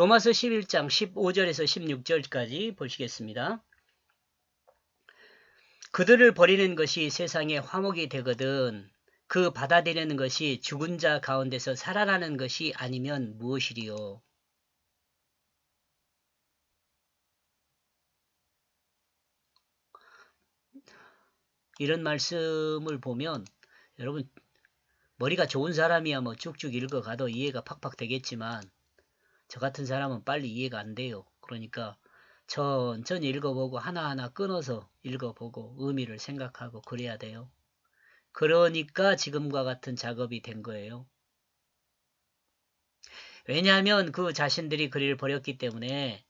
로마서 11장 15절에서 16절까지 보시겠습니다. 그들을 버리는 것이 세상의 화목이 되거든 그 받아들이는 것이 죽은 자 가운데서 살아나는 것이 아니면 무엇이리요? 이런 말씀을 보면 여러분 머리가 좋은 사람이야 뭐 쭉쭉 읽어가도 이해가 팍팍 되겠지만 저 같은 사람은 빨리 이해가 안 돼요. 그러니까 천천히 읽어보고 하나하나 끊어서 읽어보고 의미를 생각하고 그래야 돼요. 그러니까 지금과 같은 작업이 된 거예요. 왜냐하면 그 자신들이 그리를 버렸기 때문에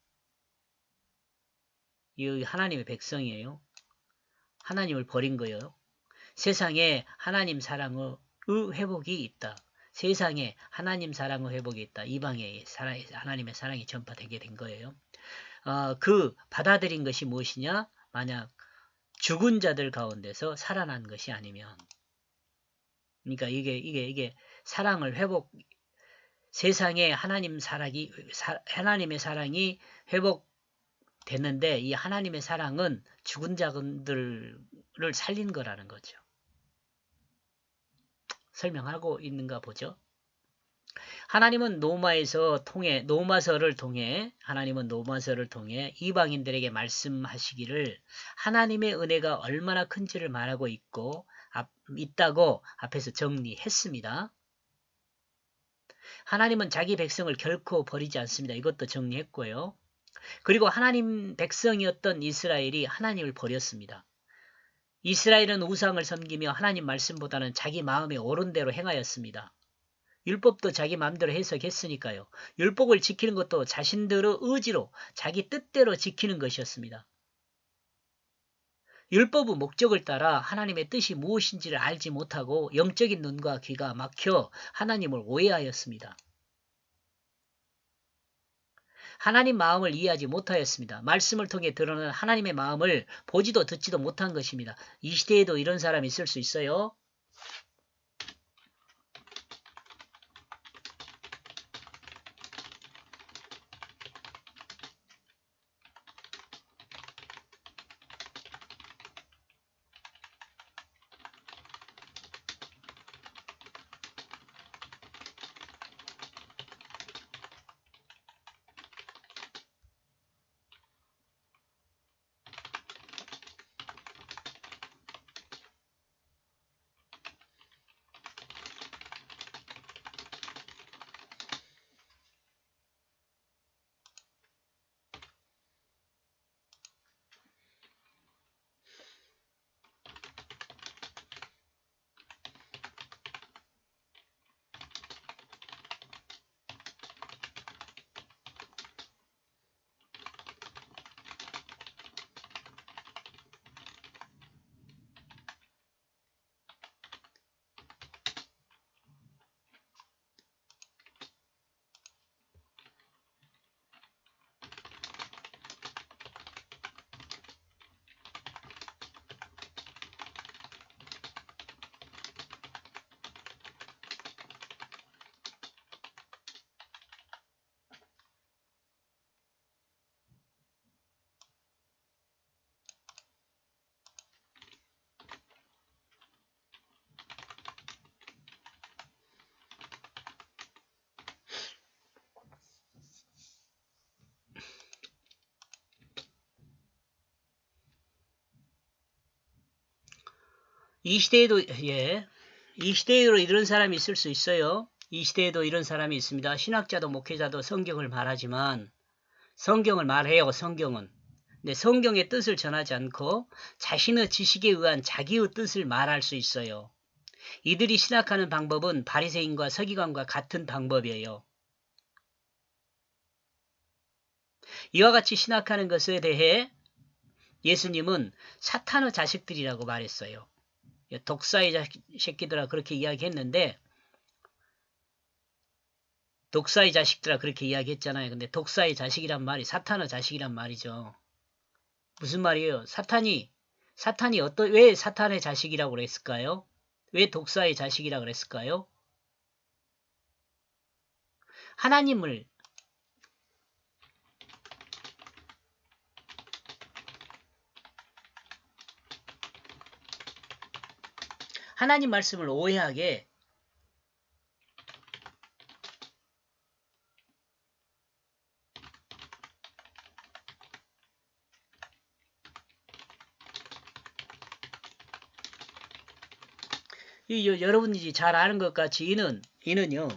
이 하나님의 백성이에요. 하나님을 버린 거예요. 세상에 하나님 사랑의 회복이 있다. 세상에 하나님 사랑의 회복이 있다. 이방에 사랑, 하나님의 사랑이 전파되게 된 거예요. 어, 그 받아들인 것이 무엇이냐? 만약 죽은 자들 가운데서 살아난 것이 아니면 그러니까 이게 이게 이게 사랑을 회복 세상에 하나님 사랑이 사, 하나님의 사랑이 회복됐는데 이 하나님의 사랑은 죽은 자들을 살린 거라는 거죠. 설명하고 있는가 보죠. 하나님은 노마에서 통해 노마서를 통해 하나님은 노마서를 통해 이방인들에게 말씀하시기를 하나님의 은혜가 얼마나 큰지를 말하고 있고 앞, 있다고 앞에서 정리했습니다. 하나님은 자기 백성을 결코 버리지 않습니다. 이것도 정리했고요. 그리고 하나님 백성이었던 이스라엘이 하나님을 버렸습니다. 이스라엘은 우상을 섬기며 하나님 말씀보다는 자기 마음에 옳은 대로 행하였습니다. 율법도 자기 마음대로 해석했으니까요. 율법을 지키는 것도 자신들의 의지로 자기 뜻대로 지키는 것이었습니다. 율법의 목적을 따라 하나님의 뜻이 무엇인지를 알지 못하고 영적인 눈과 귀가 막혀 하나님을 오해하였습니다. 하나님 마음을 이해하지 못하였습니다. 말씀을 통해 드러난 하나님의 마음을 보지도 듣지도 못한 것입니다. 이 시대에도 이런 사람이 있을 수 있어요. 이 시대에도 예, 이 시대에도 이런 사람이 있을 수 있어요. 이 시대에도 이런 사람이 있습니다. 신학자도 목회자도 성경을 말하지만 성경을 말해요. 성경은. 근데 성경의 뜻을 전하지 않고 자신의 지식에 의한 자기의 뜻을 말할 수 있어요. 이들이 신학하는 방법은 바리새인과 서기관과 같은 방법이에요. 이와 같이 신학하는 것에 대해 예수님은 사탄의 자식들이라고 말했어요. 독사의 새끼들아 그렇게 이야기했는데 독사의 자식들아 그렇게 이야기했잖아요. 근데 독사의 자식이란 말이 사탄의 자식이란 말이죠. 무슨 말이에요? 사탄이 사탄이 어떤 왜 사탄의 자식이라고 그랬을까요? 왜 독사의 자식이라고 그랬을까요? 하나님을 하나님 말씀을 오해하게 여러분이 잘 아는 것 같이 이는 이는요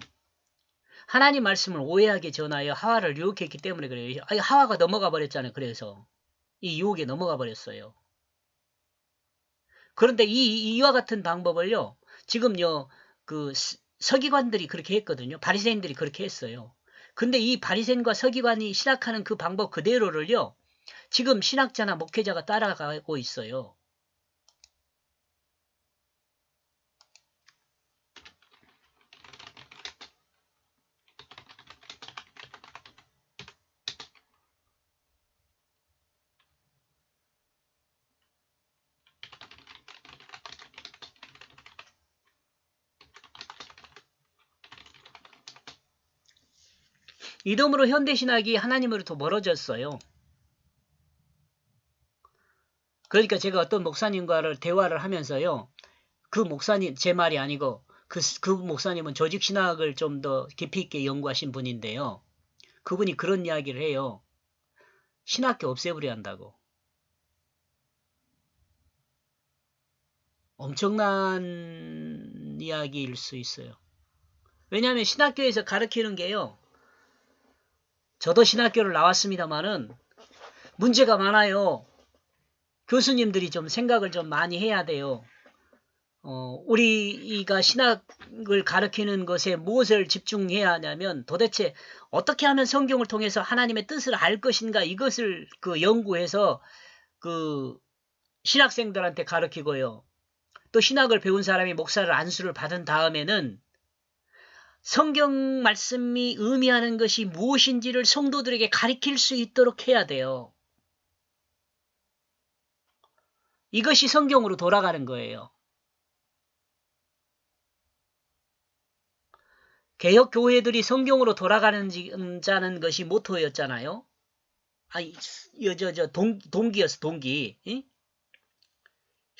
하나님 말씀을 오해하게 전하여 하와를 유혹했기 때문에 그래요. 하와가 넘어가 버렸잖아요. 그래서 이 유혹에 넘어가 버렸어요. 그런데 이 이와 같은 방법을요 지금요 그 스- 서기관들이 그렇게 했거든요. 바리새인들이 그렇게 했어요. 근데 이 바리새인과 서기관이 신학하는 그 방법 그대로를요 지금 신학자나 목회자가 따라가고 있어요. 이덤으로 현대신학이 하나님으로부터 멀어졌어요. 그러니까 제가 어떤 목사님과를 대화를 하면서요. 그 목사님, 제 말이 아니고 그, 그 목사님은 조직신학을 좀 더 깊이 있게 연구하신 분인데요. 그분이 그런 이야기를 해요. 신학교 없애버려야 한다고. 엄청난 이야기일 수 있어요. 왜냐하면 신학교에서 가르치는 게요. 저도 신학교를 나왔습니다만은 문제가 많아요. 교수님들이 좀 생각을 좀 많이 해야 돼요. 어, 우리가 신학을 가르치는 것에 무엇을 집중해야 하냐면 도대체 어떻게 하면 성경을 통해서 하나님의 뜻을 알 것인가 이것을 그 연구해서 그 신학생들한테 가르치고요. 또 신학을 배운 사람이 목사를 안수를 받은 다음에는 성경 말씀이 의미하는 것이 무엇인지를 성도들에게 가르칠 수 있도록 해야 돼요. 이것이 성경으로 돌아가는 거예요. 개혁 교회들이 성경으로 돌아가는 자는 것이 모토였잖아요. 아니, 저, 저, 동, 동기였어, 동기. 응?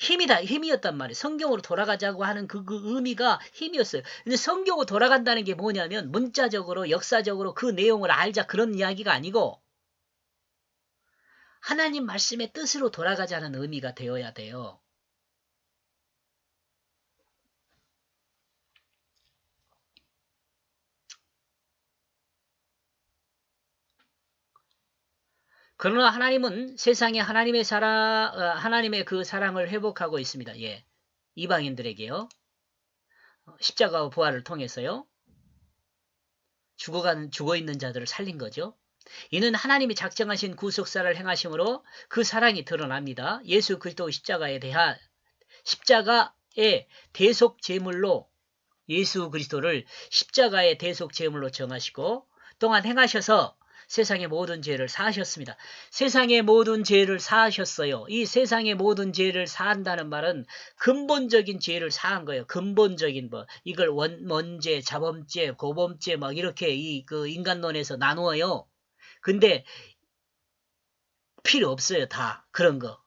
힘이다, 힘이었단 말이에요. 성경으로 돌아가자고 하는 그, 그 의미가 힘이었어요. 근데 성경으로 돌아간다는 게 뭐냐면 문자적으로, 역사적으로 그 내용을 알자 그런 이야기가 아니고 하나님 말씀의 뜻으로 돌아가자는 의미가 되어야 돼요. 그러나 하나님은 세상에 하나님의 사랑, 어, 하나님의 그 사랑을 회복하고 있습니다. 예. 이방인들에게요. 십자가와 부활을 통해서요. 죽어간, 죽어 있는 자들을 살린 거죠. 이는 하나님이 작정하신 구속사를 행하심으로 그 사랑이 드러납니다. 예수 그리스도 십자가에 대한 십자가의 대속 제물로 예수 그리스도를 십자가의 대속 제물로 정하시고 또한 행하셔서 세상의 모든 죄를 사하셨습니다. 세상의 모든 죄를 사하셨어요. 이 세상의 모든 죄를 사한다는 말은 근본적인 죄를 사한 거예요. 근본적인 뭐 이걸 원, 원죄, 자범죄, 고범죄 막 이렇게 이 그 인간론에서 나누어요. 근데 필요 없어요. 다 그런 거.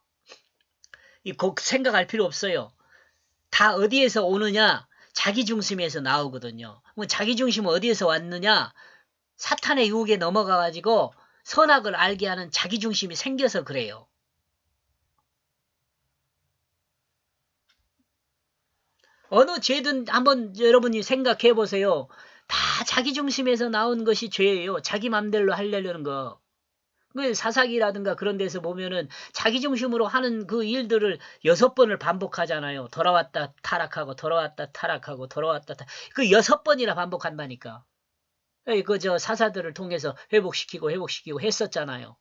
이 곡 생각할 필요 없어요. 다 어디에서 오느냐? 자기 중심에서 나오거든요. 뭐 자기 중심은 어디에서 왔느냐? 사탄의 유혹에 넘어가 가지고 선악을 알게 하는 자기 중심이 생겨서 그래요. 어느 죄든 한번 여러분이 생각해 보세요. 다 자기 중심에서 나온 것이 죄예요. 자기 맘대로 하려는 거. 그 사사기라든가 그런 데서 보면은 자기 중심으로 하는 그 일들을 여섯 번을 반복하잖아요. 돌아왔다 타락하고 돌아왔다 타락하고 돌아왔다 타락. 그 여섯 번이나 반복한다니까. 그 저 사사들을 통해서 회복시키고 회복시키고 했었잖아요.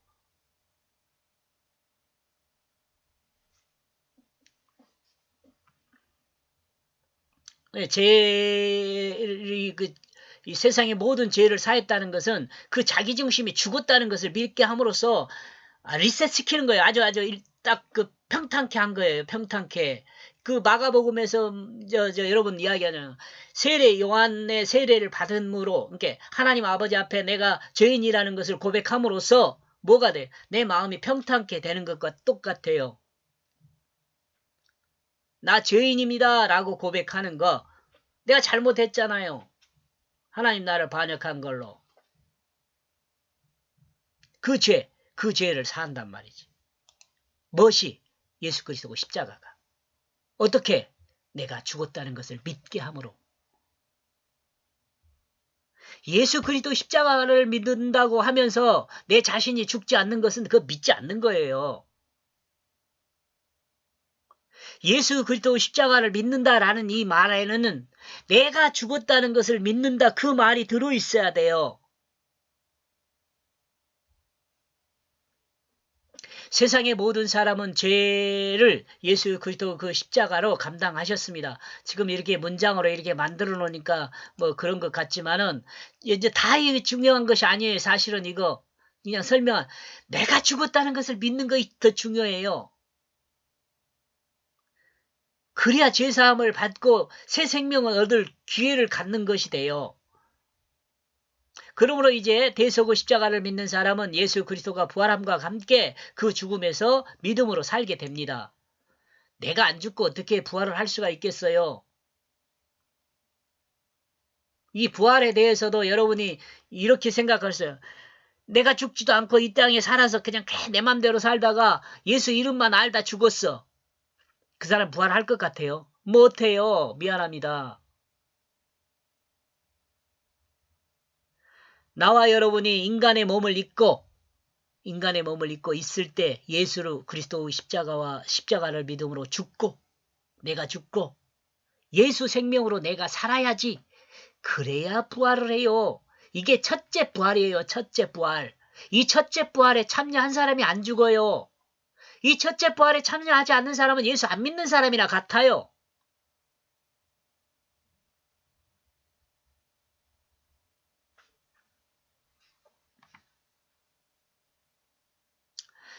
죄, 그, 이 세상의 모든 죄를 사했다는 것은 그 자기 중심이 죽었다는 것을 믿게 함으로써 아, 리셋 시키는 거예요. 아주 아주 딱 그 평탄케 한 거예요. 평탄케. 그 마가복음에서 저, 저 여러분 이야기하는 세례 요한의 세례를 받음으로 그러니까 하나님 아버지 앞에 내가 죄인이라는 것을 고백함으로써 뭐가 돼? 내 마음이 평탄케 되는 것과 똑같아요. 나 죄인입니다. 라고 고백하는 거 내가 잘못했잖아요. 하나님 나를 반역한 걸로. 그 죄, 그 죄를 사한단 말이지. 무엇이? 예수 그리스도고 십자가가. 어떻게? 내가 죽었다는 것을 믿게 함으로. 예수 그리스도 십자가를 믿는다고 하면서 내 자신이 죽지 않는 것은 그거 믿지 않는 거예요. 예수 그리스도 십자가를 믿는다라는 이 말에는 내가 죽었다는 것을 믿는다 그 말이 들어 있어야 돼요. 세상의 모든 사람은 죄를 예수 그리스도 그 십자가로 감당하셨습니다. 지금 이렇게 문장으로 이렇게 만들어 놓으니까 뭐 그런 것 같지만은 이제 다 이게 중요한 것이 아니에요. 사실은 이거 그냥 설명 내가 죽었다는 것을 믿는 것이 더 중요해요. 그래야 죄사함을 받고 새 생명을 얻을 기회를 갖는 것이 돼요. 그러므로 이제 대속의 십자가를 믿는 사람은 예수 그리스도가 부활함과 함께 그 죽음에서 믿음으로 살게 됩니다. 내가 안 죽고 어떻게 부활을 할 수가 있겠어요? 이 부활에 대해서도 여러분이 이렇게 생각하세요. 내가 죽지도 않고 이 땅에 살아서 그냥 내 맘대로 살다가 예수 이름만 알다 죽었어. 그 사람 부활할 것 같아요? 못해요. 미안합니다. 나와 여러분이 인간의 몸을 입고 인간의 몸을 입고 있을 때 예수로 그리스도의 십자가와 십자가를 믿음으로 죽고 내가 죽고 예수 생명으로 내가 살아야지 그래야 부활을 해요. 이게 첫째 부활이에요. 첫째 부활. 이 첫째 부활에 참여한 사람이 안 죽어요. 이 첫째 부활에 참여하지 않는 사람은 예수 안 믿는 사람이나 같아요.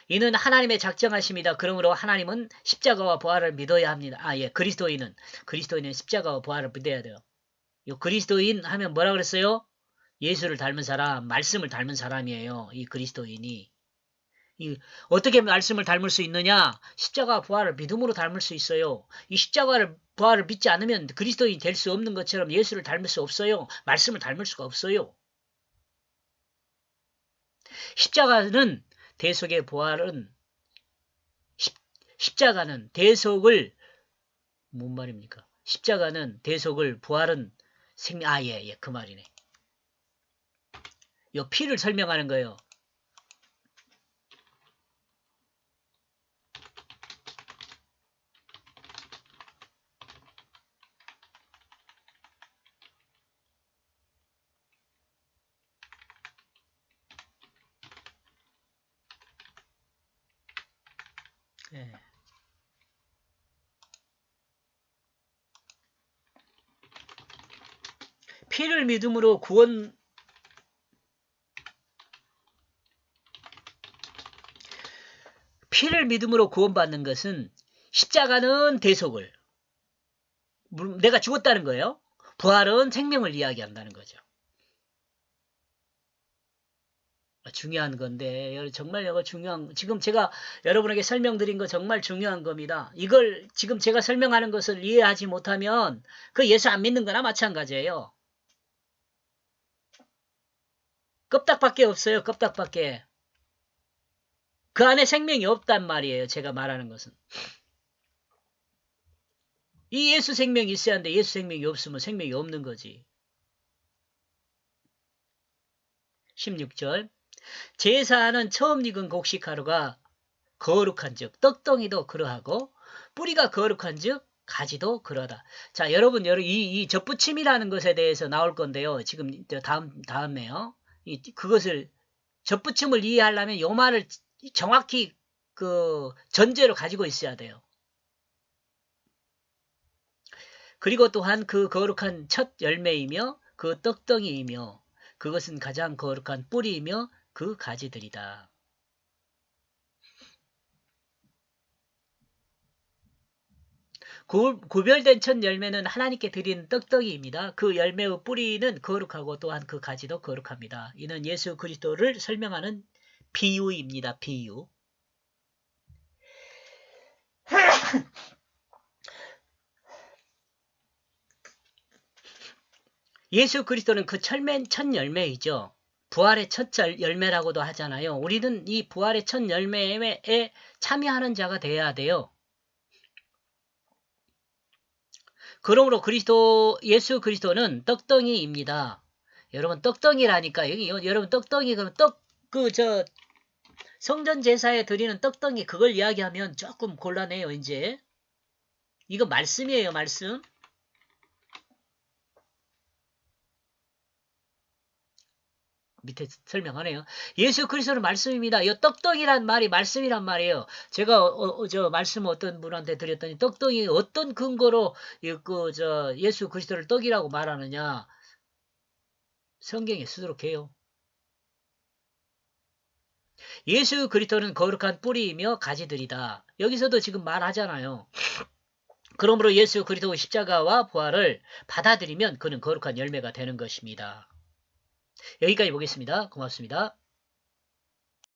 이는 하나님의 작정하십니다. 그러므로 하나님은 십자가와 부활을 믿어야 합니다. 아, 예. 그리스도인은, 그리스도인은 십자가와 부활을 믿어야 돼요. 이 그리스도인 하면 뭐라 그랬어요? 예수를 닮은 사람, 말씀을 닮은 사람이에요. 이 그리스도인이. 이 어떻게 말씀을 닮을 수 있느냐? 십자가 부활을 믿음으로 닮을 수 있어요. 이 십자가를 부활을 믿지 않으면 그리스도인이 될 수 없는 것처럼 예수를 닮을 수 없어요. 말씀을 닮을 수가 없어요. 십자가는 대속의 부활은 십, 십자가는 대속을 뭔 말입니까? 십자가는 대속을 부활은 생명 아예 예, 그 말이네. 요 피를 설명하는 거예요. 예. 피를 믿음으로 구원 피를 믿음으로 구원받는 것은 십자가는 대속을 내가 죽었다는 거예요. 부활은 생명을 이야기한다는 거죠. 중요한 건데 정말 이거 중요한 지금 제가 여러분에게 설명드린 거 정말 중요한 겁니다. 이걸 지금 제가 설명하는 것을 이해하지 못하면 그 예수 안 믿는 거나 마찬가지예요. 껍닥밖에 없어요. 껍닥밖에. 그 안에 생명이 없단 말이에요. 제가 말하는 것은. 이 예수 생명이 있어야 하는데 예수 생명이 없으면 생명이 없는 거지. 16절 제사하는 처음 익은 곡식가루가 거룩한 즉 떡덩이도 그러하고 뿌리가 거룩한 즉 가지도 그러다. 자, 여러분, 여러분 이, 이 접붙임이라는 것에 대해서 나올 건데요. 지금 다음 다음에요. 이 그것을 접붙임을 이해하려면 요 말을 정확히 그 전제로 가지고 있어야 돼요. 그리고 또한 그 거룩한 첫 열매이며 그 떡덩이이며 그것은 가장 거룩한 뿌리이며 그 가지들이다. 구, 별된첫 열매는 하나님께 드린 떡떡이입니다. 그 열매의 뿌리는 거룩하고 또한 그 가지도 거룩합니다. 이는 예수 그리스도를 설명하는 비유입니다. 비유. 예수 그리스도는 그 철맨 첫 열매이죠. 부활의 첫 절- 열매라고도 하잖아요. 우리는 이 부활의 첫 열매에 참여하는 자가 돼야 돼요. 그러므로 그리스도 예수 그리스도는 떡덩이입니다. 여러분 떡덩이라니까 여기 여- 여러분 떡덩이 그럼 떡 그 저 성전 제사에 드리는 떡덩이 그걸 이야기하면 조금 곤란해요 이제 이거 말씀이에요 말씀 밑에 설명하네요. 예수 그리스도는 말씀입니다. 이 떡덩이란 말이 말씀이란 말이에요. 제가 어, 어, 저 말씀 어떤 분한테 드렸더니 떡덩이 어떤 근거로 그저 예수 그리스도를 떡이라고 말하느냐 성경에 쓰도록 해요. 예수 그리스도는 거룩한 뿌리이며 가지들이다. 여기서도 지금 말하잖아요. 그러므로 예수 그리스도 십자가와 부활을 받아들이면 그는 거룩한 열매가 되는 것입니다. 여기까지 보겠습니다. 고맙습니다.